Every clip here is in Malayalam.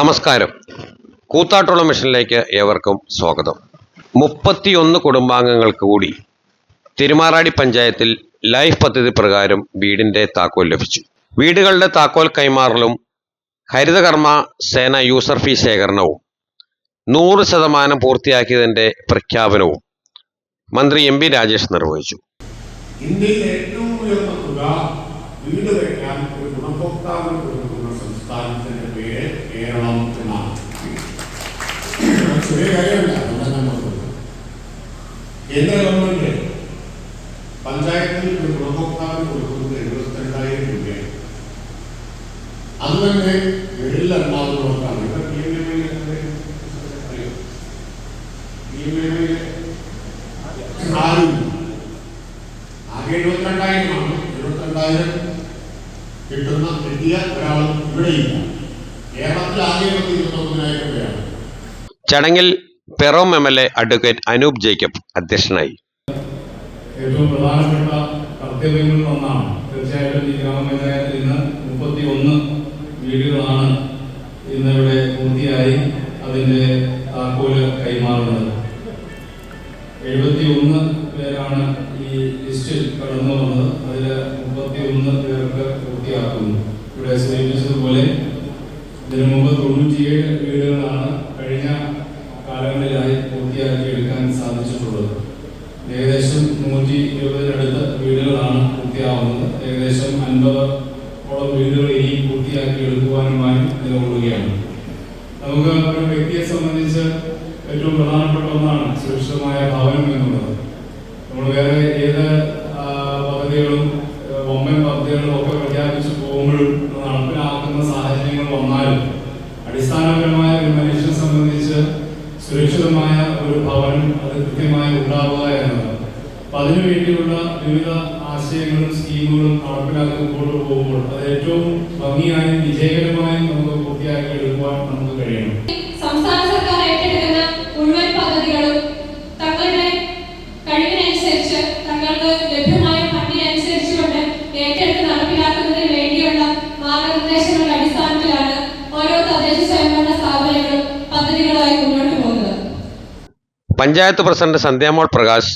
നമസ്കാരം. കൂത്താട്ടുള്ള മിഷനിലേക്ക് ഏവർക്കും സ്വാഗതം. മുപ്പത്തിയൊന്ന് കുടുംബാംഗങ്ങൾക്ക് കൂടി തിരുമാറാടി പഞ്ചായത്തിൽ ലൈഫ് പദ്ധതി പ്രകാരം വീടിന്റെ താക്കോൽ ലഭിച്ചു. വീടുകളുടെ താക്കോൽ കൈമാറലും ഹരിതകർമ്മ സേന യൂസർ ഫീ ശേഖരണവും നൂറ് ശതമാനം പൂർത്തിയാക്കിയതിന്റെ പ്രഖ്യാപനവും മന്ത്രി എം രാജേഷ് നിർവഹിച്ചു. ഇന്ത്യയിൽ ഏറ്റവും ഉയർന്ന തുക വീട് വയ്ക്കാൻ ഒരു ഗുണഭോക്താവിന് കൊടുക്കുന്ന സംസ്ഥാനത്തിന്റെ പേര് കേരളം എന്നാണ്. ചെറിയ കാര്യമല്ല കേന്ദ്ര ഗവൺമെന്റ് പഞ്ചായത്തിൽ ഒരു ഗുണഭോക്താവിന് കൊടുക്കുന്നത് എഴുപത്തിരണ്ടായിരം രൂപയാണ്. അത് തന്നെ എഴിൽ എറണാകുളത്താണ് ഇവിടെ P M M P M M ആരും. ആകെ എഴുപത്തിരണ്ടായിരമാണ്. എഴുപത്തിരണ്ടായിരം കിട്ടുന്ന കിട്ടിയ ഒരാളും ഇവിടെയില്ല. കേരളത്തിൽ ആകെ പത്തി ഇരുപത്തൊമ്പതിനായിരം രൂപയാണ് ചടങ്ങിൽ പെറോം M L A advocate Anoop Jacob അധ്യക്ഷനായി. ഏറ്റവും പ്രധാനപ്പെട്ട കർത്തവ്യങ്ങളിൽ ഒന്നാണ്. തീർച്ചയായിട്ടും ഈ ഗ്രാമപഞ്ചായത്തിൽ ഇന്ന് മുപ്പത്തി ഒന്ന് വീടുകളാണ് ഇന്നിവിടെ പൂർത്തിയായി അതിന്റെ താക്കോൽ കൈമാറുന്നത്. എഴുപത്തി ഒന്ന് പേരാണ് ഈ ലിസ്റ്റിൽ കടന്നു വന്നത്. അതിൽ മുപ്പത്തി ഒന്ന് പേർക്ക് പൂർത്തിയാക്കുന്നു. ഇവിടെ സൂചിപ്പിച്ചതുപോലെ ഇതിനു മുമ്പ് തൊണ്ണൂറ്റിയേഴ് വീടുകളാണ് കഴിഞ്ഞ കാലങ്ങളിലായി പൂർത്തിയാക്കിയെടുക്കാൻ സാധിച്ചിട്ടുള്ളത്. ഏകദേശം നൂറ്റി ഇരുപതിനടുത്ത് വീടുകളാണ് പൂർത്തിയാവുന്നത്. ഏകദേശം അൻപതോളം വീടുകൾ ഇനി പൂർത്തിയാക്കി എടുക്കുവാനുമായി നിലകൊള്ളുകയാണ്. നമുക്ക് ഒരു വ്യക്തിയെ സംബന്ധിച്ച് ഏറ്റവും പ്രധാനപ്പെട്ട ഒന്നാണ് സുരക്ഷിതമായ ഭവനം എന്നുള്ളത്. നമ്മൾ വേറെ ഏത് പദ്ധതികളും അടിസ്ഥാനപരമായ ഒരു മനുഷ്യനെ സംബന്ധിച്ച് സുരക്ഷിതമായ ഒരു ഭവനം അത് കൃത്യമായി ഉണ്ടാവുക എന്നതാണ്. അപ്പൊ അതിനു വേണ്ടിയുള്ള വിവിധ ആശയങ്ങളും സ്കീമുകളും നടപ്പിലാക്കി മുമ്പോട്ട് പോകുമ്പോൾ അത് ഏറ്റവും ഭംഗിയായും വിജയകരമായും നമുക്ക് പൂർത്തിയാക്കി എടുക്കുവാൻ നമുക്ക് കഴിയണം. പഞ്ചായത്ത് പ്രസിഡന്റ് സന്ധ്യാമോൾ പ്രകാശ്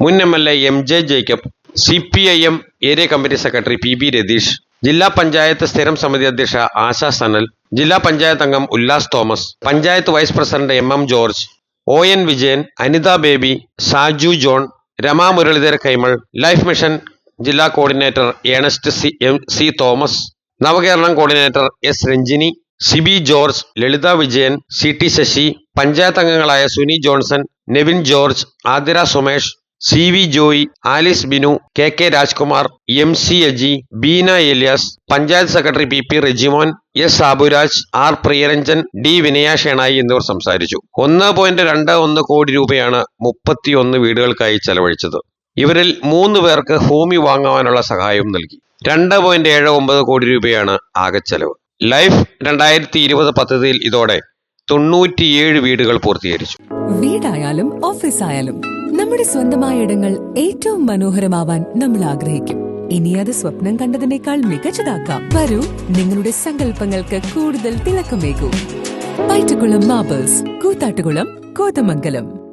മുൻ M L A M J Jacob C P I M area committee secretary P B Ratheesh ജില്ലാ പഞ്ചായത്ത് സ്ഥിരം സമിതി അധ്യക്ഷ ആശാ സനൽ ജില്ലാ പഞ്ചായത്ത് അംഗം Ullas Thomas panchayat vice president M M George O N Vijayan Anitha Baby Saju John Rama Muraleedhara Kaimal life mission ജില്ലാ coordinator Ernest C M C Thomas Navakeralam coordinator S Ranjini Sibi George Lalitha Vijayan C T Sasi panchayat അംഗങ്ങളായ Suni Johnson Nevin George Athira Sumesh C V Joy Alice Binu K K Rajkumar M C Aji Beena Eliyas panchayat secretary P P Rejimon S Saburaj R Priyaranjan D Vinaya Shenoy എന്നിവർ സംസാരിച്ചു. ഒന്ന് പോയിന്റ് രണ്ട് ഒന്ന് കോടി രൂപയാണ് മുപ്പത്തിയൊന്ന് വീടുകൾക്കായി ചെലവഴിച്ചത്. ഇവരിൽ മൂന്ന് പേർക്ക് ഭൂമി വാങ്ങുവാനുള്ള സഹായവും നൽകി. രണ്ട് പോയിന്റ് ഏഴ് ഒമ്പത് കോടി രൂപയാണ് ആകെ ചെലവ്. ലൈഫ് രണ്ടായിരത്തി ഇരുപത് പദ്ധതിയിൽ ഇതോടെ തൊണ്ണൂറ്റിയേഴ് വീടുകൾ പൂർത്തീകരിച്ചു. വീടായാലും ഓഫീസ് ആയാലും നമ്മുടെ സ്വന്തമായ ഇടങ്ങൾ ഏറ്റവും മനോഹരമാവാൻ നമ്മൾ ആഗ്രഹിക്കും. ഇനി അത് സ്വപ്നം കണ്ടതിനേക്കാൾ മികച്ചതാക്കാം. വരൂ നിങ്ങളുടെ സങ്കല്പങ്ങൾക്ക് കൂടുതൽ തിളക്കമേകൂ. പൈറ്റുകുളം മാബേഴ്സ് കൂത്താട്ടുകുളം കോതമംഗലം.